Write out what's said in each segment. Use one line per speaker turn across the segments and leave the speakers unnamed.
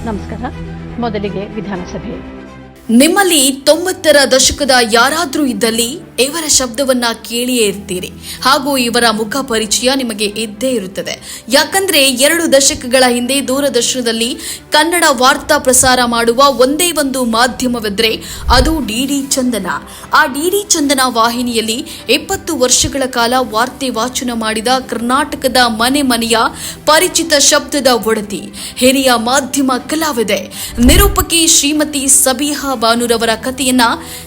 ನಮಸ್ಕಾರ ಮೊದಲಿಗೆ ವಿಧಾನಸಭೆ
ನಿಮ್ಮಲ್ಲಿ ತೊಂಬತ್ತರ ದಶಕದ ಯಾರಾದರೂ ಇದ್ದಲ್ಲಿ ಇವರ ಶಬ್ದವನ್ನ ಕೇಳಿಯೇ ಇರ್ತೀರಿ. ಹಾಗೂ ಇವರ ಮುಖ ಪರಿಚಯ ನಿಮಗೆ ಇದ್ದೇ ಇರುತ್ತದೆ. ಯಾಕಂದ್ರೆ ಎರಡು ದಶಕಗಳ ಹಿಂದೆ ದೂರದರ್ಶನದಲ್ಲಿ ಕನ್ನಡ ವಾರ್ತಾ ಪ್ರಸಾರ ಮಾಡುವ ಒಂದೇ ಒಂದು ಮಾಧ್ಯಮವೆಂದರೆ ಅದು ಡಿಡಿ ಚಂದನ. ಆ ಡಿಡಿ ಚಂದನ ವಾಹಿನಿಯಲ್ಲಿ ಇಪ್ಪತ್ತು ವರ್ಷಗಳ ಕಾಲ ವಾರ್ತೆ ವಾಚನ ಮಾಡಿದ ಕರ್ನಾಟಕದ ಮನೆ ಮನೆಯ ಪರಿಚಿತ ಶಬ್ದದ ಒಡತಿ. ಹಿರಿಯ ಮಾಧ್ಯಮ ಕಲಾವಿದೆ ನಿರೂಪಕಿ ಶ್ರೀಮತಿ ಸಬಿಹಾ ಬಾನುರವರ ಕಥೆಯನ್ನ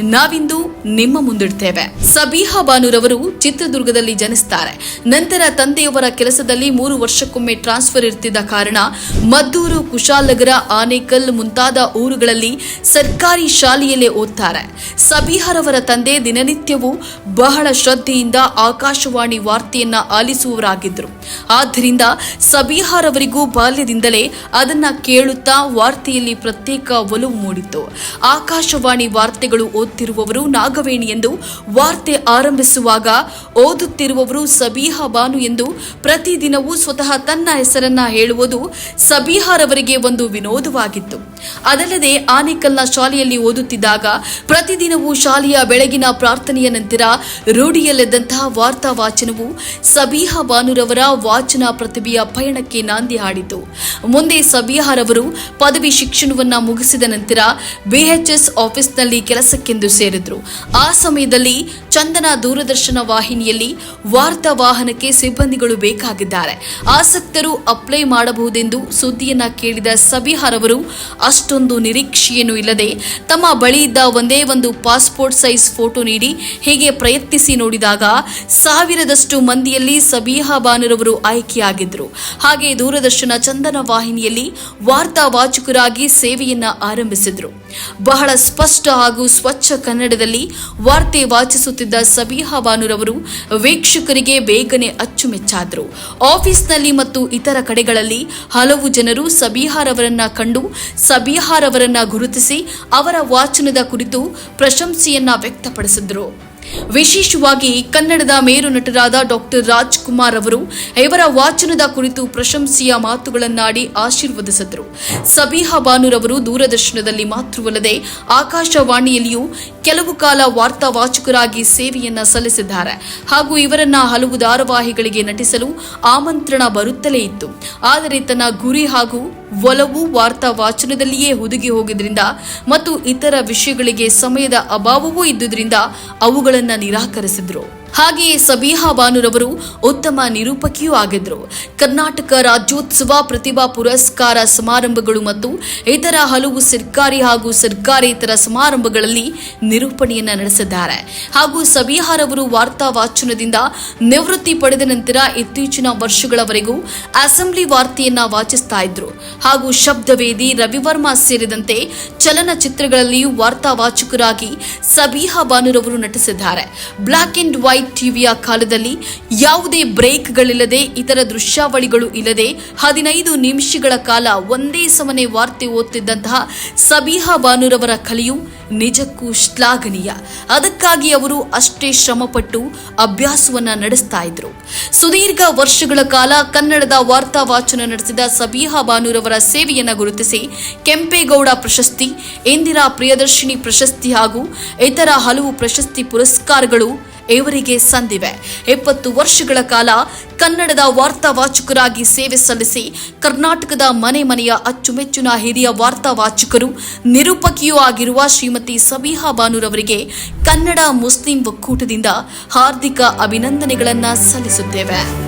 ನಾವಿಂದು ನಿಮ್ಮ ಮುಂದಿಡ್ತೇವೆ. ಸಬಿಹಾ ಬಾನುರವರು ಚಿತ್ರದುರ್ಗದಲ್ಲಿ ಜನಿಸ್ತಾರೆ. ನಂತರ ತಂದೆಯವರ ಕೆಲಸದಲ್ಲಿ ಮೂರು ವರ್ಷಕ್ಕೊಮ್ಮೆ ಟ್ರಾನ್ಸ್ಫರ್ ಇರ್ತಿದ್ದ ಕಾರಣ ಮದ್ದೂರು ಕುಶಾಲನಗರ ಆನೇಕಲ್ ಮುಂತಾದ ಊರುಗಳಲ್ಲಿ ಸರ್ಕಾರಿ ಶಾಲೆಯಲ್ಲೇ ಓದ್ತಾರೆ. ಸಬಿಹಾರವರ ತಂದೆ ದಿನನಿತ್ಯವೂ ಬಹಳ ಶ್ರದ್ಧೆಯಿಂದ ಆಕಾಶವಾಣಿ ವಾರ್ತೆಯನ್ನ ಆಲಿಸುವವರಾಗಿದ್ದರು. ಆದ್ದರಿಂದ ಸಬೀಹಾರವರಿಗೂ ಬಾಲ್ಯದಿಂದಲೇ ಅದನ್ನ ಕೇಳುತ್ತಾ ವಾರ್ತೆಯಲ್ಲಿ ಪ್ರತ್ಯೇಕ ಒಲವು ಮೂಡಿತ್ತು. ಆಕಾಶವಾಣಿ ವಾರ್ತೆಗಳು ಓದ್ತಿರುವವರು ನಾಗವೇಣಿ ಎಂದು ವಾರ್ತೆ ಆರಂಭಿಸುವಾಗ ಓದುತ್ತಿರುವವರು ಸಬೀಹಾ ಬಾನು ಎಂದು ಪ್ರತಿದಿನವೂ ಸ್ವತಃ ತನ್ನ ಹೆಸರನ್ನ ಹೇಳುವುದು ಸಬೀಹಾರವರಿಗೆ ಒಂದು ವಿನೋದವಾಗಿತ್ತು. ಅದಲ್ಲದೆ ಆನೇಕಲ್ನ ಶಾಲೆಯಲ್ಲಿ ಓದುತ್ತಿದ್ದಾಗ ಪ್ರತಿದಿನವೂ ಶಾಲೆಯ ಬೆಳಗಿನ ಪ್ರಾರ್ಥನೆಯ ನಂತರ ರೂಢಿಯಲ್ಲಿದ್ದಂತಹ ವಾರ್ತಾ ವಾಚನವು ಸಬೀಹ ಬಾನುರವರ ವಾಚನ ಪ್ರತಿಭೆಯ ಪಯಣಕ್ಕೆ ನಾಂದಿ ಹಾಡಿತು. ಮುಂದೆ ಸಬಿಯಾರವರು ಪದವಿ ಶಿಕ್ಷಣವನ್ನ ಮುಗಿಸಿದ ನಂತರ ಬಿಎಚ್ಎಸ್ ಆಫೀಸ್ನಲ್ಲಿ ಕೆಲಸಕ್ಕೆಂದು ಸೇರಿದ್ರು. ಆ ಸಮಯದಲ್ಲಿ ಚಂದನ ದೂರದರ್ಶನ ವಾಹಿನಿಯಲ್ಲಿ ವಾರ್ತಾ ವಾಹನಕ್ಕೆ ಸಿಬ್ಬಂದಿಗಳು ಬೇಕಾಗಿದ್ದಾರೆ. ಆಸಕ್ತರು ಅಪ್ಲೈ ಮಾಡಬಹುದೆಂದು ಸುದ್ದಿಯನ್ನ ಕೇಳಿದ ಸಬಿಹಾರ್ ಅವರು, ಅಷ್ಟೊಂದು ನಿರೀಕ್ಷೆಯನ್ನು ಇಲ್ಲದೆ ತಮ್ಮ ಬಳಿ ಇದ್ದ ಒಂದೇ ಒಂದು ಪಾಸ್ಪೋರ್ಟ್ ಸೈಜ್ ಫೋಟೋ ನೀಡಿ ಹೀಗೆ ಪ್ರಯತ್ನಿಸಿ ನೋಡಿದಾಗ ಸಾವಿರದಷ್ಟು ಮಂದಿಯಲ್ಲಿ ಸಬಿಹಾ ಬಾನುರವರು ಆಯ್ಕೆಯಾಗಿದ್ದರು. ಹಾಗೆ ದೂರದರ್ಶನ ಚಂದನ ವಾಹಿನಿಯಲ್ಲಿ ವಾರ್ತಾ ವಾಚಕರಾಗಿ ಸೇವೆಯನ್ನ ಆರಂಭಿಸಿದ್ರು. ಬಹಳ ಸ್ಪಷ್ಟ ಹಾಗೂ ಸ್ವಚ್ಛ ಕನ್ನಡದಲ್ಲಿ ವಾರ್ತೆ ವಾಚಿಸುತ್ತಿದ್ದ ಸಬಿಹಾ ಬಾನುರವರು ವೀಕ್ಷಕರಿಗೆ ಬೇಗನೆ ಅಚ್ಚುಮೆಚ್ಚಾದರು. ಆಫೀಸ್ನಲ್ಲಿ ಮತ್ತು ಇತರ ಕಡೆಗಳಲ್ಲಿ ಹಲವು ಜನರು ಸಬಿಹಾರವರನ್ನ ಕಂಡು, ಸಬಿಹಾರವರನ್ನ ಗುರುತಿಸಿ ಅವರ ವಾಚನದ ಕುರಿತು ಪ್ರಶಂಸೆಯನ್ನ ವ್ಯಕ್ತಪಡಿಸಿದ್ರು. ವಿಶೇಷವಾಗಿ ಕನ್ನಡದ ಮೇರು ನಟರಾದ ಡಾಕ್ಟರ್ ರಾಜ್ಕುಮಾರ್ ಅವರು ಇವರ ವಾಚನದ ಕುರಿತು ಪ್ರಶಂಸೆಯ ಮಾತುಗಳನ್ನಾಡಿ ಆಶೀರ್ವದಿಸಿದರು. ಸಬಿಹಾ ಬಾನುರವರು ದೂರದರ್ಶನದಲ್ಲಿ ಮಾತ್ರವಲ್ಲದೆ ಆಕಾಶವಾಣಿಯಲ್ಲಿಯೂ ಕೆಲವು ಕಾಲ ವಾರ್ತಾ ವಾಚಕರಾಗಿ ಸೇವೆಯನ್ನ ಸಲ್ಲಿಸಿದ್ದಾರೆ. ಹಾಗೂ ಇವರನ್ನ ಹಲವು ಧಾರಾವಾಹಿಗಳಿಗೆ ನಟಿಸಲು ಆಮಂತ್ರಣ ಬರುತ್ತಲೇ ಇತ್ತು. ಆದರೆ ತನ್ನ ಗುರಿ ಹಾಗೂ ಒಲವು ವಾರ್ತಾ ವಾಚನದಲ್ಲಿಯೇ ಹುದುಗಿ ಹೋಗಿದ್ರಿಂದ ಮತ್ತು ಇತರ ವಿಷಯಗಳಿಗೆ ಸಮಯದ ಅಭಾವವೂ ಇದ್ದುದರಿಂದ ಅವುಗಳನ್ನು ನಿರಾಕರಿಸಿದ್ರು. ಹಾಗೆಯೇ ಸಬೀಹಾ ಬಾನುರವರು ಉತ್ತಮ ನಿರೂಪಕಿಯೂ ಆಗಿದ್ದರು. ಕರ್ನಾಟಕ ರಾಜ್ಯೋತ್ಸವ ಪ್ರತಿಭಾ ಪುರಸ್ಕಾರ ಸಮಾರಂಭಗಳು ಮತ್ತು ಇತರ ಹಲವು ಸರ್ಕಾರಿ ಹಾಗೂ ಸರ್ಕಾರೇತರ ಸಮಾರಂಭಗಳಲ್ಲಿ ನಿರೂಪಣೆಯನ್ನ ನಡೆಸಿದ್ದಾರೆ. ಹಾಗೂ ಸಬೀಹಾರವರು ವಾರ್ತಾ ವಾಚನದಿಂದ ನಿವೃತ್ತಿ ಪಡೆದ ನಂತರ ಇತ್ತೀಚಿನ ವರ್ಷಗಳವರೆಗೂ ಅಸೆಂಬ್ಲಿ ವಾರ್ತೆಯನ್ನ ವಾಚಿಸ್ತಾ ಇದ್ರು. ಹಾಗೂ ಶಬ್ದವೇದಿ ರವಿವರ್ಮ ಸೇರಿದಂತೆ ಚಲನಚಿತ್ರಗಳಲ್ಲಿಯೂ ವಾರ್ತಾ ವಾಚಕರಾಗಿ ಸಬೀಹಾ ಬಾನುರವರು ನಟಿಸಿದ್ದಾರೆ. ಬ್ಲಾಕ್ ಅಂಡ್ ವೈಟ್ ಟಿವಿಯ ಕಾಲದಲ್ಲಿ ಯಾವುದೇ ಬ್ರೇಕ್ಗಳಿಲ್ಲದೆ ಇತರ ದೃಶ್ಯಾವಳಿಗಳು ಇಲ್ಲದೆ ಹದಿನೈದು ನಿಮಿಷಗಳ ಕಾಲ ಒಂದೇ ಸಮನೆ ವಾರ್ತೆ ಓದ್ತಿದ್ದಂತಹ ಸಬೀಹಾ ಬಾನುರವರ ಕಲೆಯು ನಿಜಕ್ಕೂ ಶ್ಲಾಘನೀಯ. ಅದಕ್ಕಾಗಿ ಅವರು ಅಷ್ಟೇ ಶ್ರಮಪಟ್ಟು ಅಭ್ಯಾಸವನ್ನ ನಡೆಸ್ತಾ ಇದ್ರು. ಸುದೀರ್ಘ ವರ್ಷಗಳ ಕಾಲ ಕನ್ನಡದ ವಾರ್ತಾ ವಾಚನ ನಡೆಸಿದ ಸಬೀಹಾ ಬಾನುರವರ ಸೇವೆಯನ್ನ ಗುರುತಿಸಿ ಕೆಂಪೇಗೌಡ ಪ್ರಶಸ್ತಿ, ಇಂದಿರಾ ಪ್ರಿಯದರ್ಶಿನಿ ಪ್ರಶಸ್ತಿ ಹಾಗೂ ಇತರ ಹಲವು ಪ್ರಶಸ್ತಿ ಪುರಸ್ಕಾರಗಳು ಇವರಿಗೆ ಸಂದಿವೆ. ಎಪ್ಪತ್ತು ವರ್ಷಗಳ ಕಾಲ ಕನ್ನಡದ ವಾರ್ತಾ ವಾಚಕರಾಗಿ ಸೇವೆ ಸಲ್ಲಿಸಿ ಕರ್ನಾಟಕದ ಮನೆ ಮನೆಯ ಅಚ್ಚುಮೆಚ್ಚಿನ ಹಿರಿಯ ವಾರ್ತಾ ವಾಚಕರು ನಿರೂಪಕಿಯೂ ಆಗಿರುವ ಶ್ರೀಮತಿ ಸಬಿಹಾ ಬಾನುರವರಿಗೆ ಕನ್ನಡ ಮುಸ್ಲಿಂ ಒಕ್ಕೂಟದಿಂದ ಹಾರ್ದಿಕ ಅಭಿನಂದನೆಗಳನ್ನು ಸಲ್ಲಿಸುತ್ತೇವೆ.